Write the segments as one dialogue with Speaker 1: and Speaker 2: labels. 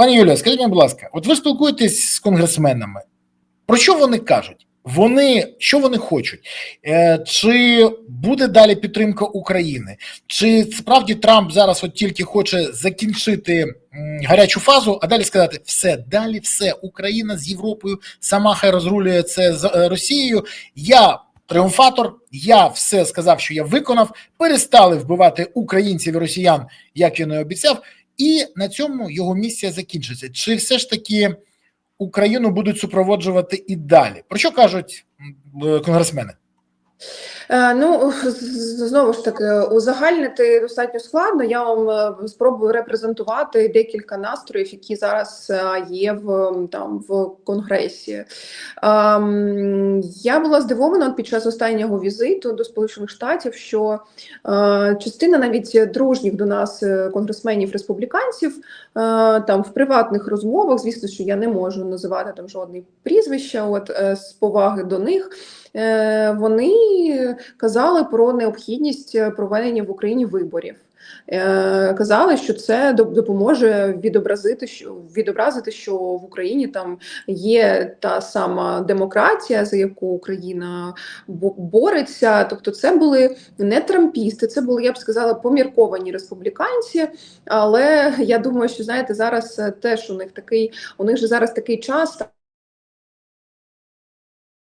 Speaker 1: Пані Юлія, скажіть мені, будь ласка, от ви спілкуєтесь з конгресменами. Про що вони кажуть? Вони що вони хочуть? Е, Чи буде далі підтримка України? Чи справді Трамп зараз от тільки хоче закінчити гарячу фазу, а далі сказати: все, далі все, Україна з Європою сама хай розрулює це з е, Росією. Я тріумфатор, я все сказав, що я виконав. Перестали вбивати українців і росіян, як він і обіцяв, і на цьому його місія закінчиться. Чи все ж таки Україну будуть супроводжувати і далі? Про що кажуть е, конгресмени?
Speaker 2: Е, Ну знову ж таки, узагальнити достатньо складно. Я вам е, спробую репрезентувати декілька настроїв, які зараз е, є в там в конгресі. Ем, Я була здивована під час останнього візиту до Сполучених Штатів, що частина навіть дружніх до нас конгресменів республіканців там в приватних розмовах, звісно, що я не можу називати там жодне прізвища, от з поваги до них. Е, Вони казали про необхідність е, проведення в Україні виборів. Е, Казали, що це доп- допоможе відобразити, що відобразити, що в Україні там є та сама демократія, за яку Україна бо- бореться. Тобто, це були не трампісти, це були, я б сказала, помірковані республіканці. Але я думаю, що знаєте, зараз теж у них такий, у них же зараз такий час.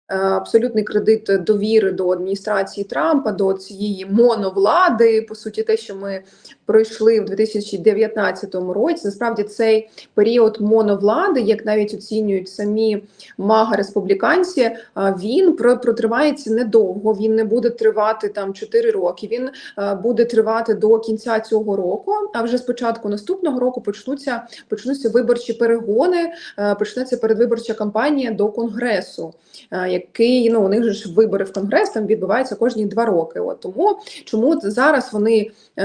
Speaker 2: Е, абсолютний кредит довіри до адміністрації Трампа, до цієї моновлади. По суті, те, що ми пройшли в 2019 році, насправді цей період моновлади, як навіть оцінюють самі мага республіканці, е, він протривається недовго. Він не буде тривати там 4 роки. Він е, буде тривати до кінця цього року. А вже з початку наступного року почнуться почнуться виборчі перегони. Почнеться передвиборча кампанія до конгресу який ну у них же ж вибори в конгрес там відбуваються кожні два роки. От тому чому зараз вони е,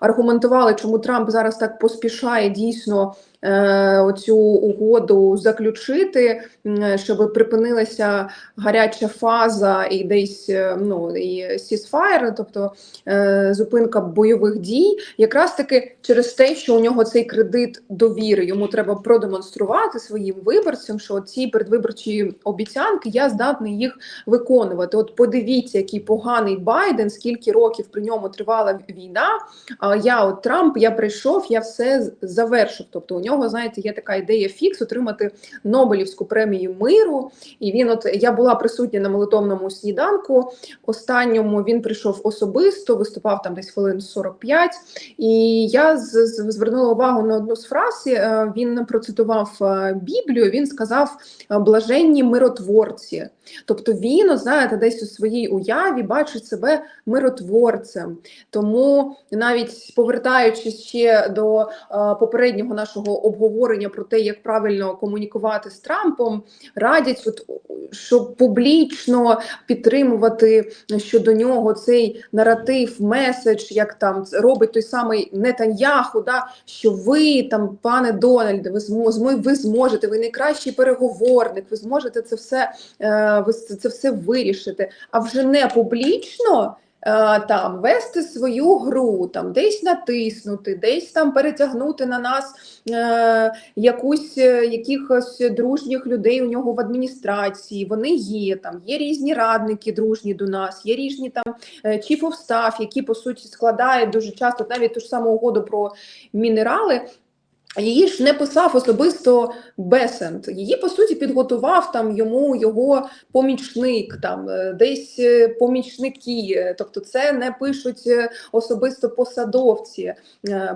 Speaker 2: аргументували, чому Трамп зараз так поспішає дійсно оцю угоду заключити, щоб припинилася гаряча фаза і десь е, ну і ceasefire, тобто е, зупинка бойових дій, якраз таки через те, що у нього цей кредит довіри, йому треба продемонструвати своїм виборцям, що ці передвиборчі обіцянки я здатний їх виконувати. От подивіться, який поганий Байден, скільки років при ньому тривала війна. А я, от Трамп, я прийшов, я все завершив. Тобто, у нього, знаєте, є така ідея фікс отримати Нобелівську премію миру. І він, от я була присутня на молитовному сніданку. Останньому він прийшов особисто, виступав там десь хвилин 45. І я звернула увагу на одну з фраз. е, Він процитував е, Біблію. Він сказав блаженні миротворці. Тобто він, знаєте, десь у своїй уяві бачить себе миротворцем. Тому навіть повертаючись ще до е, попереднього нашого обговорення про те, як правильно комунікувати з Трампом, радять, от, щоб публічно підтримувати щодо нього цей наратив, меседж, як там робить той самий Нетаньяху, да, що ви там, пане Дональде, ви змо- змо- ви зможете, ви найкращий переговорник, ви зможете це все, е, ви це все вирішити. А вже не публічно. е, Там вести свою гру, там десь натиснути, десь там перетягнути на нас е, якусь е, якихось дружніх людей у нього в адміністрації. Вони є там, є різні радники дружні до нас, є різні там е, chief of staff, які по суті складають дуже часто навіть ту ж саму угоду про мінерали. Її ж не писав особисто Бесент. Її по суті підготував там йому його помічник, там е, десь е, помічники. Тобто, це не пишуть е, особисто посадовці,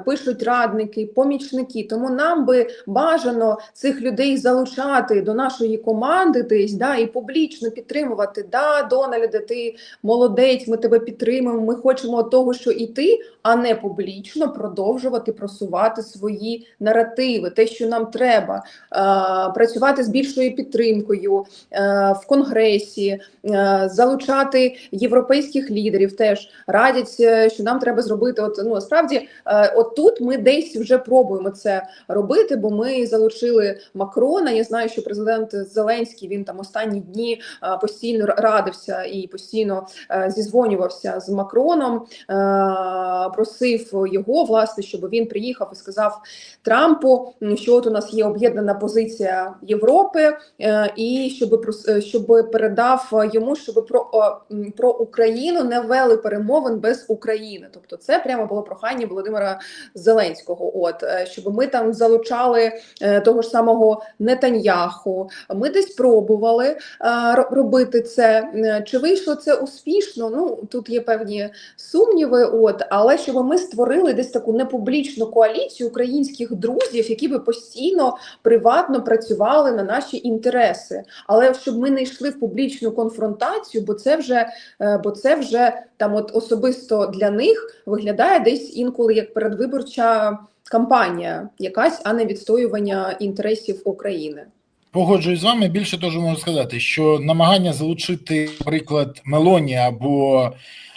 Speaker 2: пишуть радники, помічники. Тому нам би бажано цих людей залучати до нашої команди, десь да і публічно підтримувати. Да, Дональде, ти молодець, ми тебе підтримуємо. Ми хочемо того, що і ти, а не публічно продовжувати просувати свої наративи, те, що нам треба, е, працювати з більшою підтримкою е, в конгресі, е, залучати європейських лідерів. Теж радять, що нам треба зробити. От ну насправді, е, от тут ми десь вже пробуємо це робити, бо ми залучили Макрона. Я знаю, що президент Зеленський він там останні дні постійно радився і постійно зізвонювався з Макроном, просив його власне, щоб він приїхав і сказав Трампу, що от у нас є об'єднана позиція Європи, е, і щоб е, щоб передав йому, щоб про, про Україну не вели перемовин без України. Тобто, це прямо було прохання Володимира Зеленського. От е, щоб ми там залучали того ж самого Нетаньяху. Ми десь пробували ро- робити це. Чи вийшло це успішно? Ну тут є певні сумніви. От але щоб ми створили десь таку непублічну коаліцію українських друзів, які би постійно приватно працювали на наші інтереси, але щоб ми не йшли в публічну конфронтацію, бо це вже е, бо це вже там, от особисто для них виглядає десь інколи як передвиборча кампанія, якась, а не відстоювання інтересів України.
Speaker 1: Погоджуюсь з вами. Більше того можу сказати, що намагання залучити, наприклад, Мелоні або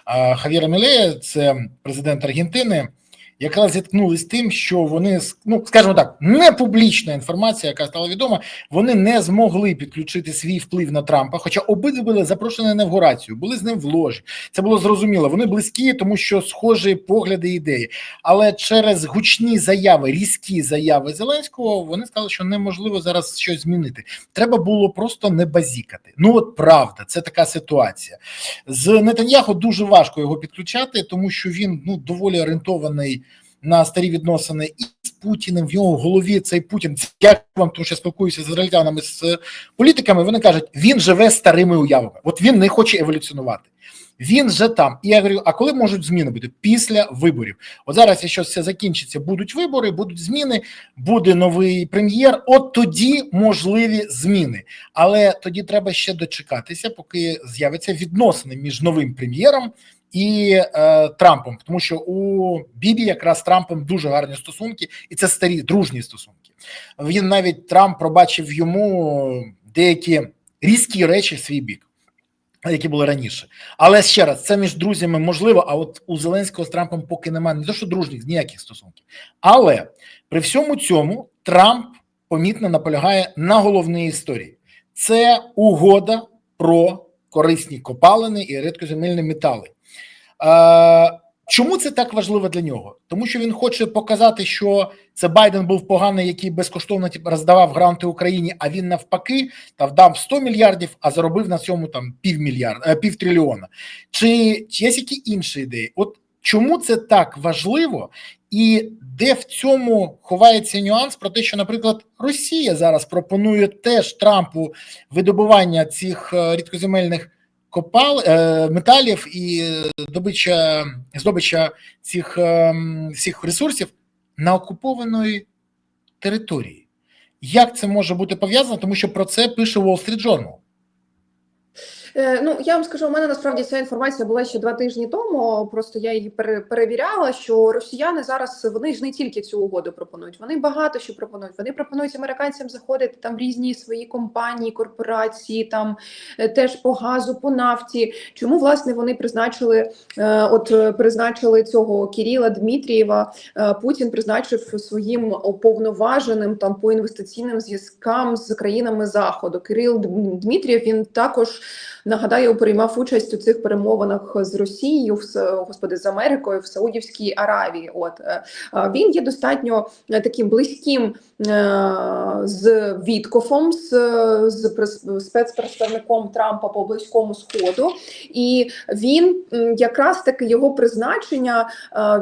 Speaker 1: а, Хавіра Мілея, це президент Аргентини, якраз зіткнулись з тим, що вони ну скажімо так, не публічна інформація, яка стала відома, вони не змогли підключити свій вплив на Трампа. Хоча обидва були запрошені на інавгурацію, були з ним в ложі. Це було зрозуміло. Вони близькі, тому що схожі погляди ідеї. Але через гучні заяви, різкі заяви Зеленського, вони сказали, що неможливо зараз щось змінити. Треба було просто не базікати. Ну от правда, це така ситуація. З Нетаньяху дуже важко його підключати, тому що він ну доволі орієнтований на старі відносини і з Путіним в його голові цей Путін. Я вам тому що спілкуюся з ізраїльтянами з політиками. Вони кажуть, він живе старими уявами. От він не хоче еволюціонувати. Він же там. І я говорю: а коли можуть зміни бути? Після виборів. От зараз, якщо все закінчиться, будуть вибори, будуть зміни, буде новий прем'єр. От тоді можливі зміни. Але тоді треба ще дочекатися, поки з'являться відносини між новим прем'єром і е, Трампом, тому що у Бібі якраз з Трампом дуже гарні стосунки, і це старі дружні стосунки. Він навіть Трамп пробачив йому деякі різкі речі в свій бік. Які були раніше, але ще раз, це між друзями можливо. А от у Зеленського з Трампом поки немає не то, що дружніх ніяких стосунків. Але при всьому цьому Трамп помітно наполягає на головній історії: це угода про корисні копалини і рідкоземельні метали. Е, Чому це так важливо для нього? Тому що він хоче показати, що це Байден був поганий, який безкоштовно роздавав гранти Україні, а він навпаки там дав 100 мільярдів, а заробив на цьому там півмільярда, півтрильйона. Чи, чи є які інші ідеї? От чому це так важливо, і де в цьому ховається нюанс про те, що, наприклад, Росія зараз пропонує теж Трампу видобування цих рідкоземельних копал е, металів і добича здобича цих е, всіх ресурсів на окупованої території. Як це може бути пов'язано? Тому що про це пише Wall Street Journal.
Speaker 2: Е, Ну я вам скажу, у мене насправді ця інформація була ще два тижні тому. Просто я її пере- перевіряла. Що росіяни зараз вони ж не тільки цю угоду пропонують, вони багато що пропонують. Вони пропонують американцям заходити там в різні свої компанії, корпорації, там е, теж по газу, по нафті. Чому власне вони призначили е, от призначили цього Кіріла Дмитрієва? Путін призначив своїм уповноваженим там по інвестиційним зв'язкам з країнами заходу. Кирил Дм- Дмитрієв він також. Нагадаю, приймав участь у цих перемовинах з Росією, в господи, з Америкою в Саудівській Аравії. От е, він є достатньо е, таким близьким е, з Віткофом, з, з спецпредставником Трампа по близькому сходу, і він якраз таки його призначення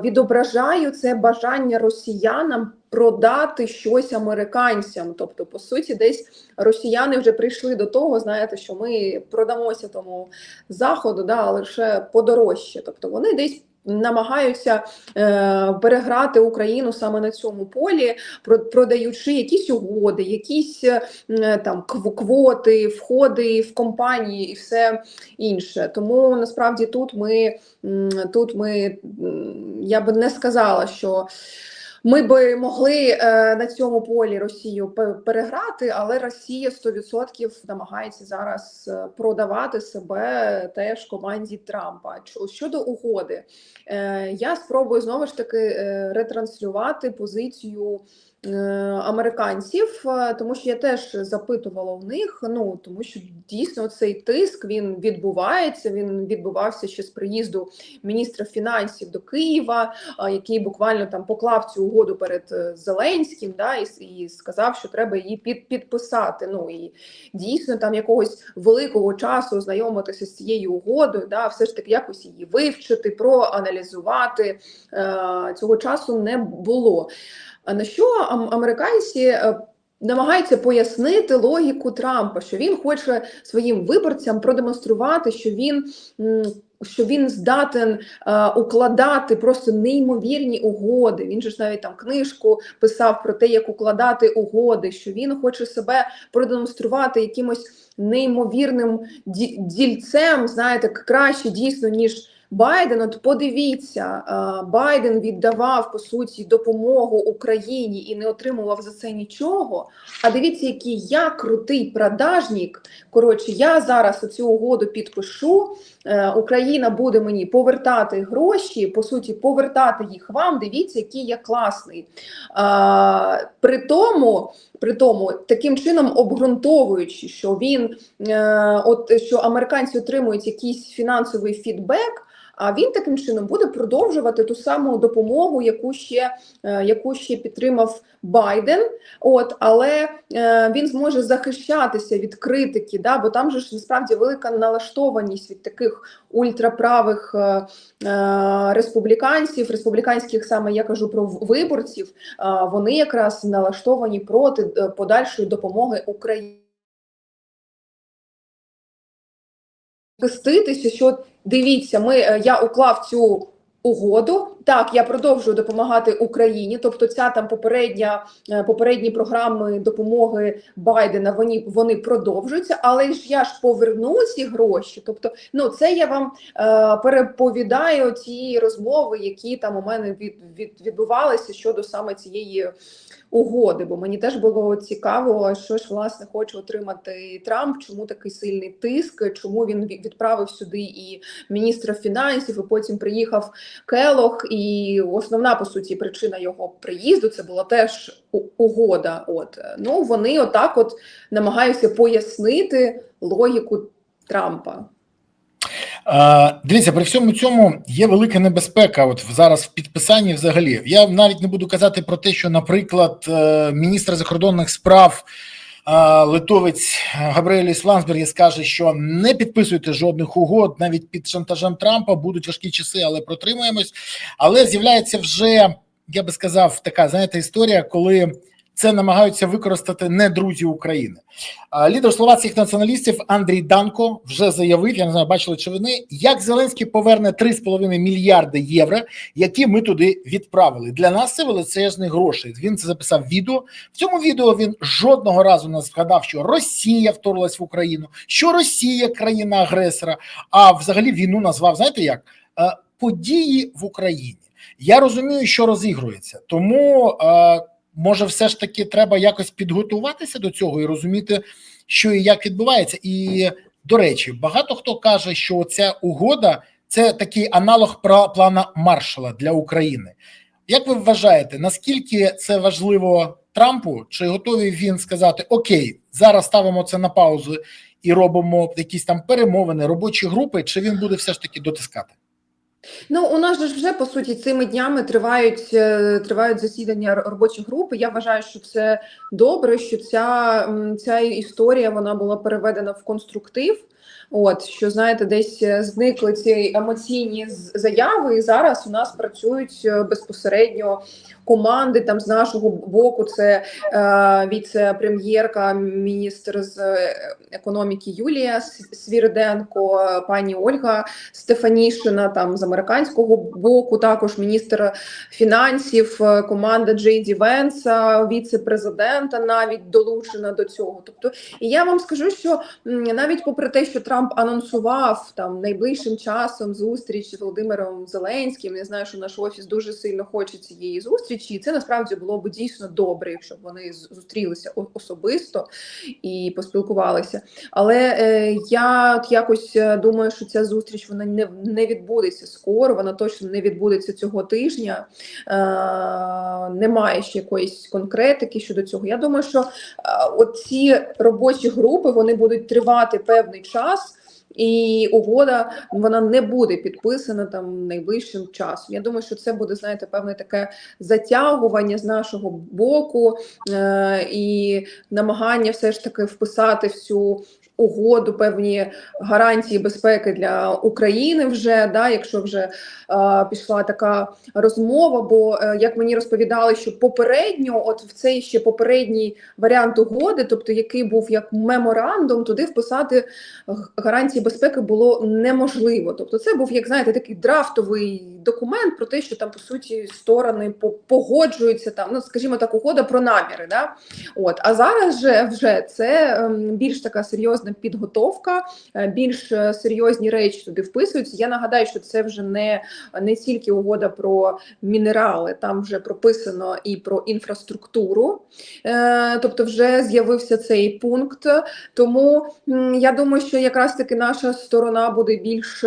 Speaker 2: відображає це бажання росіянам. Продати щось американцям, тобто, по суті, десь росіяни вже прийшли до того, знаєте, що ми продамося тому заходу, да, але лише подорожче. Тобто вони десь намагаються е, переграти Україну саме на цьому полі, продаючи якісь угоди, якісь е, там квоти, входи в компанії і все інше. Тому насправді тут ми тут ми я би не сказала, що. Ми би могли е, на цьому полі Росію пе- переграти, але Росія 100% намагається зараз е, продавати себе теж команді Трампа. Щодо угоди, е, я спробую знову ж таки ретранслювати позицію американців, е, тому що я теж запитувала у них. Ну тому що дійсно цей тиск він відбувається. Він відбувався ще з приїзду міністра фінансів до Києва, який буквально там поклав цю угоду перед е, Зеленським, да, і, і сказав, що треба її під, підписати. Ну і дійсно там якогось великого часу ознайомитися з цією угодою, да, все ж таки якось її вивчити, проаналізувати. Е, цього часу не було. На що ам- американці е, намагаються пояснити логіку Трампа, що він хоче своїм виборцям продемонструвати, що він. Що він здатен е, укладати просто неймовірні угоди. Він же ж навіть там книжку писав про те, як укладати угоди, що він хоче себе продемонструвати якимось неймовірним ді- дільцем, знаєте, краще дійсно, ніж Байден. От подивіться, е, Байден віддавав по суті допомогу Україні і не отримував за це нічого. А дивіться, який я крутий продажник. Коротше, я зараз цю угоду підпишу. Е, Україна буде мені повертати гроші, по суті, повертати їх вам. Дивіться, який я класний. При тому, при тому, таким чином обґрунтовуючи, що він е, от що американці отримують якийсь фінансовий фідбек. А він таким чином буде продовжувати ту саму допомогу, яку ще е, яку ще підтримав Байден. От але е, він зможе захищатися від критики, да, бо там же ж насправді велика налаштованість від таких ультраправих е, республіканців, республіканських саме я кажу про виборців. вони якраз налаштовані проти подальшої допомоги Україні. Захиститися, що дивіться, ми е, я уклав цю угоду. Так, я продовжую допомагати Україні. Тобто, ця там попередня е, попередні програми допомоги Байдена вони вони продовжуються, але ж я ж поверну ці гроші. Тобто, ну це я вам е, переповідаю ті розмови, які там у мене від, від відбувалися щодо саме цієї угоди. Бо мені теж було цікаво, що ж власне хоче отримати Трамп, чому такий сильний тиск, чому він відправив сюди і міністра фінансів, і потім приїхав Келох. І основна по суті причина його приїзду це була теж угода. От ну вони отак, от намагаються пояснити логіку Трампа.
Speaker 1: Дивіться, при всьому цьому є велика небезпека. От зараз в підписанні взагалі. Я навіть не буду казати про те, що, наприклад, е, міністр закордонних справ е, литовець Габриеліс Лансберг скаже, що не підписуйте жодних угод, навіть під шантажем Трампа будуть важкі часи, але протримаємось. Але з'являється вже, я би сказав, така знаєте, історія, коли. Це намагаються використати не друзі України. Лідер словацьких націоналістів Андрій Данко вже заявив: я не знаю, бачили чи вони, як Зеленський поверне 3,5 мільярди євро, які ми туди відправили. Для нас це величезні гроші. Він це записав відео. В цьому відео він жодного разу не згадав, що Росія вторглась в Україну, що Росія країна агресора. А взагалі війну назвав знаєте як Е, події в Україні. Я розумію, що розігрується, тому. Може, все ж таки треба якось підготуватися до цього і розуміти, що і як відбувається. І до речі, багато хто каже, що ця угода це такий аналог пра- плана Маршала для України. Як ви вважаєте, наскільки це важливо Трампу? Чи готовий він сказати Окей, зараз ставимо це на паузу і робимо якісь там перемовини, робочі групи, чи він буде все ж таки дотискати?
Speaker 2: Ну, у нас ж вже по суті цими днями тривають е, тривають засідання робочої групи. Я вважаю, що це добре, що ця, ця історія вона була переведена в конструктив. От що знаєте, десь е, зникли ці емоційні заяви, і зараз у нас працюють е, безпосередньо команди. Там з нашого боку це е, віце-прем'єрка, міністр з е, економіки Юлія Свіриденко, пані Ольга Стефанішина, там з американського боку, також міністр фінансів, е, команда Джей Ді Венса, віце-президента навіть долучена до цього. Тобто, і я вам скажу, що навіть попри те, що Трамп анонсував там найближчим часом зустріч з Володимиром Зеленським. Я знаю, що наш офіс дуже сильно хоче цієї зустрічі, і це насправді було б дійсно добре, якщо б вони зустрілися особисто і поспілкувалися. Але е, я от якось е, думаю, що ця зустріч вона не, не відбудеться скоро. Вона точно не відбудеться цього тижня. Е, немає ще якоїсь конкретики щодо цього. Я думаю, що е, оці робочі групи вони будуть тривати певний час. І угода вона не буде підписана там найближчим часом. Я думаю, що це буде знаєте певне таке затягування з нашого боку е- і намагання все ж таки вписати всю угоду, певні гарантії безпеки для України вже да, якщо вже е- пішла така розмова. Бо е, як мені розповідали, що попередньо, от в цей ще попередній варіант угоди, тобто який був як меморандум, туди вписати гарантії безпеки було неможливо. Тобто, це був як знаєте, такий драфтовий документ про те, що там по суті сторони погоджуються там, ну скажімо так, угода про наміри. Да? От а зараз же вже це ем, більш така серйозна підготовка, е, більш е, серйозні речі туди вписуються. Я нагадаю, що це вже не, не тільки угода про мінерали, там вже прописано і про інфраструктуру, е, тобто вже з'явився цей пункт. Тому я думаю, що якраз таки наша сторона буде більш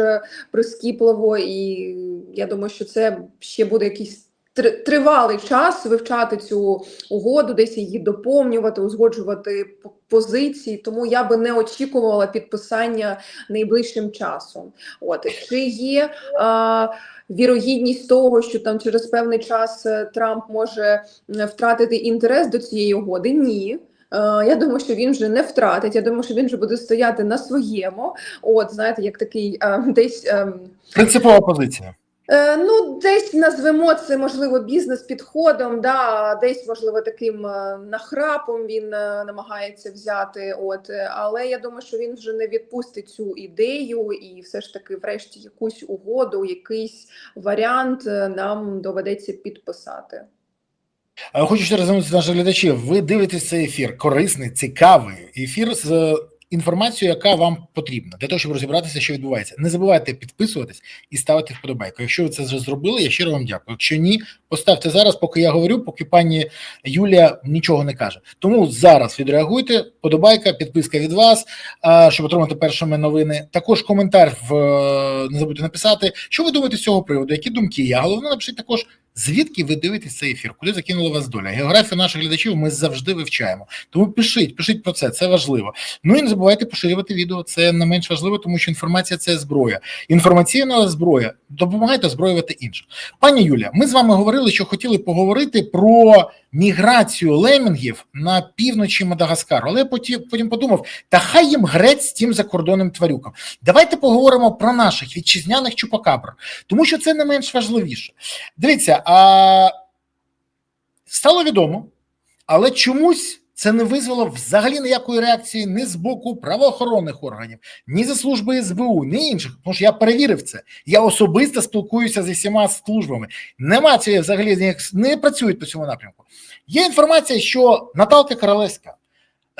Speaker 2: прискіпливо, і я думаю, що це ще буде якийсь. Тр- Тривалий час вивчати цю угоду, десь її доповнювати, узгоджувати позиції. Тому я би не очікувала підписання найближчим часом. От чи є а, вірогідність того, що там через певний час е, Трамп може е, втратити інтерес до цієї угоди? Ні. Е, Я думаю, що він вже не втратить. Я думаю, що він вже буде стояти на своєму. От знаєте, як такий е, десь. ем,
Speaker 1: Принципова позиція.
Speaker 2: Е, Ну, десь назвемо це можливо бізнес-підходом, да, десь можливо таким е, нахрапом він е, намагається взяти. От, але я думаю, що він вже не відпустить цю ідею, і все ж таки, врешті, якусь угоду, якийсь варіант нам доведеться підписати.
Speaker 1: Хочу ще раз звернутися наших глядачів. Ви дивитесь цей ефір, корисний, цікавий ефір з інформацією, яка вам потрібна для того, щоб розібратися, що відбувається. Не забувайте підписуватись і ставити вподобайку. Якщо ви це вже зробили, я щиро вам дякую. Якщо ні, поставте зараз, поки я говорю, поки пані Юлія нічого не каже. Тому зараз відреагуйте. Подобайка, підписка від вас, щоб отримати першими новини. Також коментар в е, не забудьте написати, що ви думаєте з цього приводу, які думки є. Головне, напишіть також. Звідки ви дивитесь цей ефір? Куди закинула вас доля? Географію наших глядачів ми завжди вивчаємо. Тому пишіть, пишіть про це, це важливо. Ну і не забувайте поширювати відео. Це не менш важливо, тому що інформація це зброя. Інформаційна зброя допомагайте озброювати інших. Пані Юля, ми з вами говорили, що хотіли поговорити про міграцію лемінгів на півночі Мадагаскару. Але я потім, подумав: та хай їм грець з тим закордонним тварюкам. Давайте поговоримо про наших вітчизняних чупакабр, тому що це не менш важливіше. Дивіться, а стало відомо, але чомусь це не визвело взагалі ніякої реакції ні з боку правоохоронних органів, ні зі служби СБУ, ні інших. Тому що я перевірив це. Я особисто спілкуюся зі всіма службами. Нема цієї взагалі не працюють по цьому напрямку. Є інформація, що Наталка Королевська,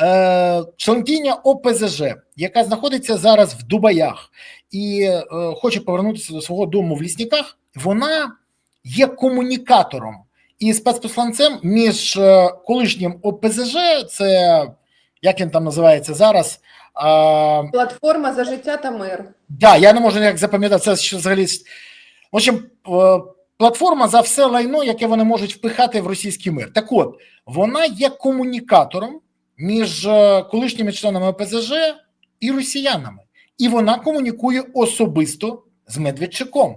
Speaker 1: е, членкиня ОПЗЖ, яка знаходиться зараз в Дубаях і е, хоче повернутися до свого дому в лісніках, вона є комунікатором і спецпосланцем між е, колишнім ОПЗЖ, це як він там називається зараз. А,
Speaker 2: Платформа за життя та мир.
Speaker 1: да, я не можу як запам'ятати це що взагалі. В общем, е, платформа за все лайно, яке вони можуть впихати в російський мир. Так от, вона є комунікатором між е, колишніми членами ОПЗЖ і росіянами, і вона комунікує особисто з Медведчуком.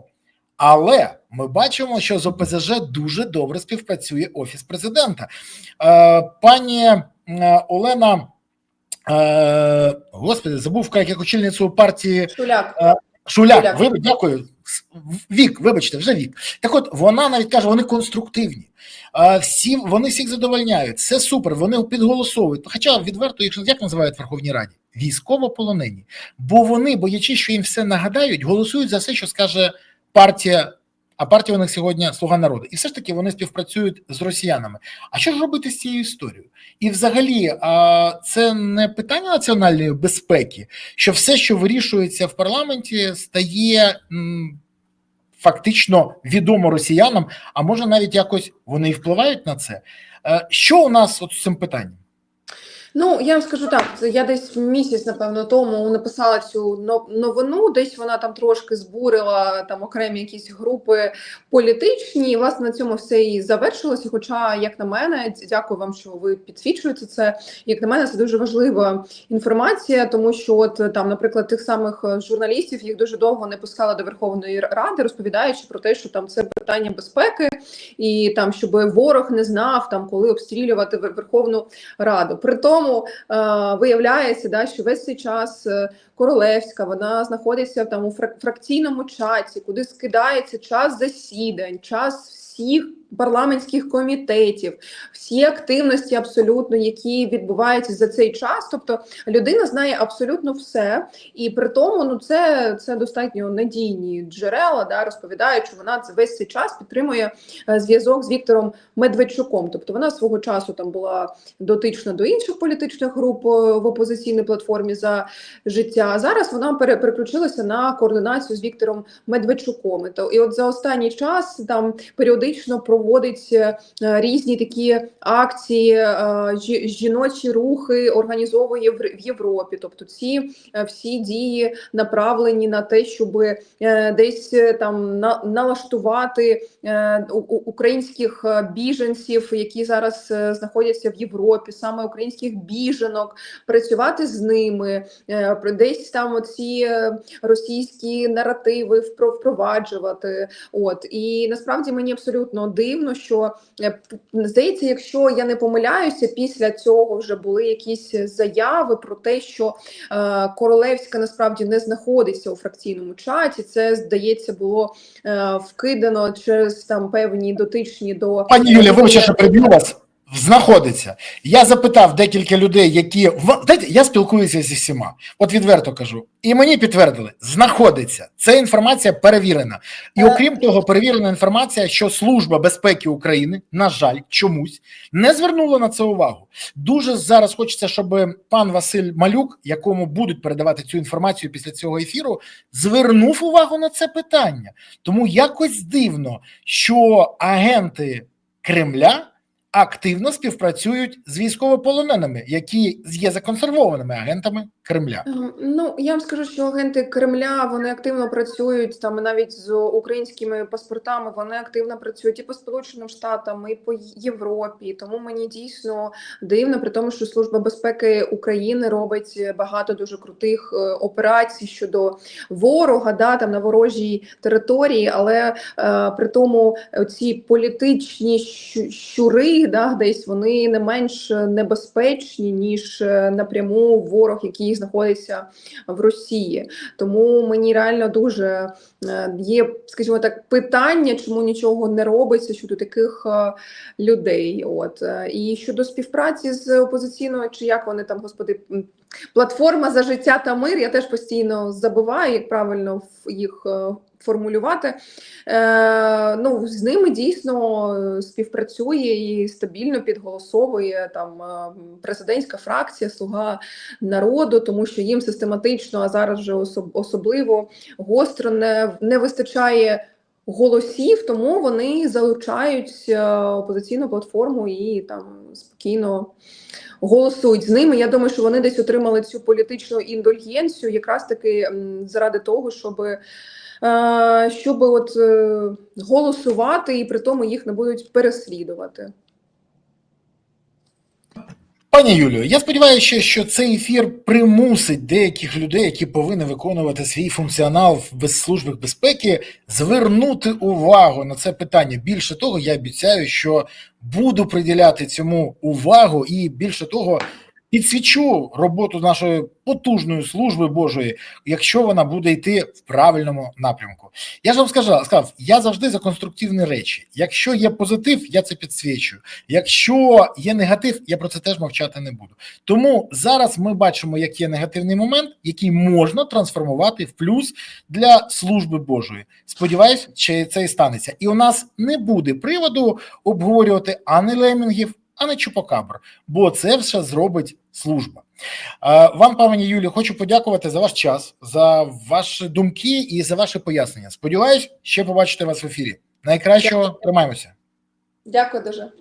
Speaker 1: Але ми бачимо, що з ОПЗЖ дуже добре співпрацює офіс президента. Е, пані е, Олена, е, господи, забув як, очільницю партії
Speaker 2: Шуляк.
Speaker 1: Шуляк.
Speaker 2: Шуляк.
Speaker 1: Ви дякую. Вік, вибачте, вже вік. Так от вона навіть каже, вони конструктивні. Всі вони всіх задовольняють. Це супер. Вони підголосовують. Хоча відверто, їх як називають в Верховній Раді? Військовополонені. Бо вони, боячись, що їм все нагадають, голосують за все, що скаже партія а партія у них сьогодні Слуга народу. І все ж таки вони співпрацюють з росіянами. А що ж робити з цією історією? І взагалі, а, це не питання національної безпеки, що все, що вирішується в парламенті, стає. Фактично відомо росіянам, а може навіть якось вони і впливають на це. Е, Що у нас от з цим питанням?
Speaker 2: Ну, я вам скажу так, це я десь місяць, напевно, тому написала цю новину. Десь вона там трошки збурила там окремі якісь групи політичні. І, власне, на цьому все і завершилося. Хоча, як на мене, дякую вам, що ви підсвічуєте це. Як на мене, це дуже важлива інформація, тому що, от там, наприклад, тих самих журналістів їх дуже довго не пускали до Верховної Ради, розповідаючи про те, що там це питання безпеки, і там, щоб ворог не знав там, коли обстрілювати Верховну Раду. При тому е, виявляється, да, що весь цей час е, Королевська вона знаходиться там у фрак- фракційному чаті, куди скидається час засідань, час всіх парламентських комітетів, всі активності, абсолютно, які відбуваються за цей час. Тобто людина знає абсолютно все, і при тому, ну це, це достатньо надійні джерела, да, розповідають, що вона весь цей час підтримує е, зв'язок з Віктором Медведчуком. Тобто вона свого часу там була дотична до інших політичних груп е, в опозиційній платформі за життя. А зараз вона переключилася на координацію з Віктором Медведчуком. І от за останній час там періодично проводить е, різні такі акції, е, жіночі рухи організовує в Європі. Тобто ці е, всі дії направлені на те, щоб е, десь е, там на, налаштувати е, українських е, біженців, які зараз е, знаходяться в Європі, саме українських біженок, працювати з ними, е, десь там оці е, російські наративи впро- впроваджувати. От і насправді мені абсолютно дивно, що е, здається, якщо я не помиляюся, після цього вже були якісь заяви про те, що е, Королевська насправді не знаходиться у фракційному чаті. Це здається було е, вкидано через там певні дотичні до
Speaker 1: Пані Юлія, вибачте, що приб'ю вас. Знаходиться. Я запитав декілька людей, які знаєте, я спілкуюся зі всіма. От відверто кажу, і мені підтвердили, знаходиться. Це інформація перевірена. І окрім того, перевірена інформація, що Служба безпеки України, на жаль, чомусь не звернула на це увагу. Дуже зараз хочеться, щоб пан Василь Малюк, якому будуть передавати цю інформацію після цього ефіру, звернув увагу на це питання. Тому якось дивно, що агенти Кремля активно співпрацюють з військовополоненими, які є законсервованими агентами Кремля.
Speaker 2: Ем, Ну я вам скажу, що агенти Кремля вони активно працюють там навіть з українськими паспортами. Вони активно працюють і по Сполученим Штатам, і по Європі. Тому мені дійсно дивно, при тому, що служба безпеки України робить багато дуже крутих е, операцій щодо ворога, да там на ворожій території, але е, при тому ці політичні щу- щури, да, десь вони не менш небезпечні ніж е, напряму ворог, який знаходиться в Росії. Тому мені реально дуже е, є, скажімо так, питання, чому нічого не робиться щодо таких е, людей. От і щодо співпраці з опозиційною, чи як вони там, господи, платформа за життя та мир. Я теж постійно забуваю, як правильно в- їх. Формулювати е, ну з ними дійсно е, співпрацює і стабільно підголосовує там е, президентська фракція Слуга народу, тому що їм систематично, а зараз вже особ- особливо гостро не, не вистачає голосів, тому вони залучають е, опозиційну платформу і там спокійно голосують з ними. Я думаю, що вони десь отримали цю політичну індульгенцію, якраз таки заради того, щоб. Щоб от е, голосувати, і при тому їх не будуть переслідувати.
Speaker 1: Пані Юлію, я сподіваюся, що цей ефір примусить деяких людей, які повинні виконувати свій функціонал в безслужбах безпеки, звернути увагу на це питання. Більше того, я обіцяю, що буду приділяти цьому увагу, і більше того, підсвічу роботу нашої потужної служби Божої, якщо вона буде йти в правильному напрямку. Я ж вам сказав, сказав, я завжди за конструктивні речі. Якщо є позитив, я це підсвічую. Якщо є негатив, я про це теж мовчати не буду. Тому зараз ми бачимо, як є негативний момент, який можна трансформувати в плюс для служби Божої. Сподіваюсь, що це і станеться. І у нас не буде приводу обговорювати ані лемінгів, ані чупокабр, бо це все зробить служба. Вам, пані Юлі, хочу подякувати за ваш час, за ваші думки і за ваші пояснення. Сподіваюсь, ще побачити вас в ефірі. Найкращого тримаємося.
Speaker 2: Дякую дуже.